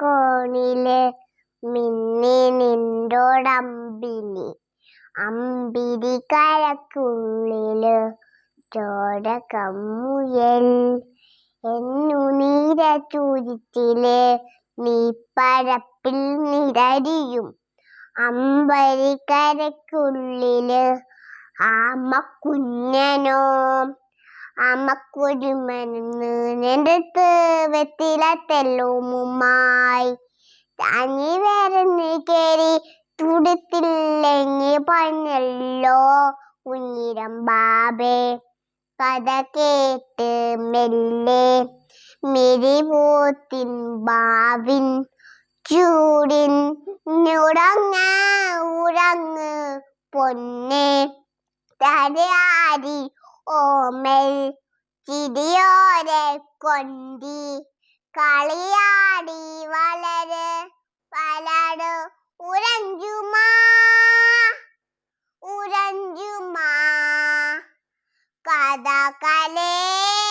കോണിൽ മിന്നി നിന്റോടമ്പിനി. അമ്പിരി കരക്കുള്ളിൽ ചോര കമ്മുയൽ എന്നു നീര ചൂരിത്തിലെ നീ പരപ്പിൽ നിരരിയും. അമ്പരിക്കരക്കുള്ളിൽ ആമ ആമക്കുരുമന് നെടുത്ത് വെത്തില വെത്തിലത്തെല്ലോമുമായി താങ്ങി വേറെന്ന് കേറി തുടുത്തില്ലെങ്ങി പറഞ്ഞല്ലോ കുഞ്ഞിരം ബാബേ. കഥ കേട്ട് മെല്ലെ മെരിവോത്തിൻ ബാവിൻ ചൂടിൻ ഉറങ്ങ ഉറങ്ങ് പൊന്നെ. തരയാരി ഓമൽ ചിരിയോരെ കൊണ്ടി കളിയാടി വളര് പലടു ഉരഞ്ചുമാ ഉരഞ്ചുമാ. കഥ കലേ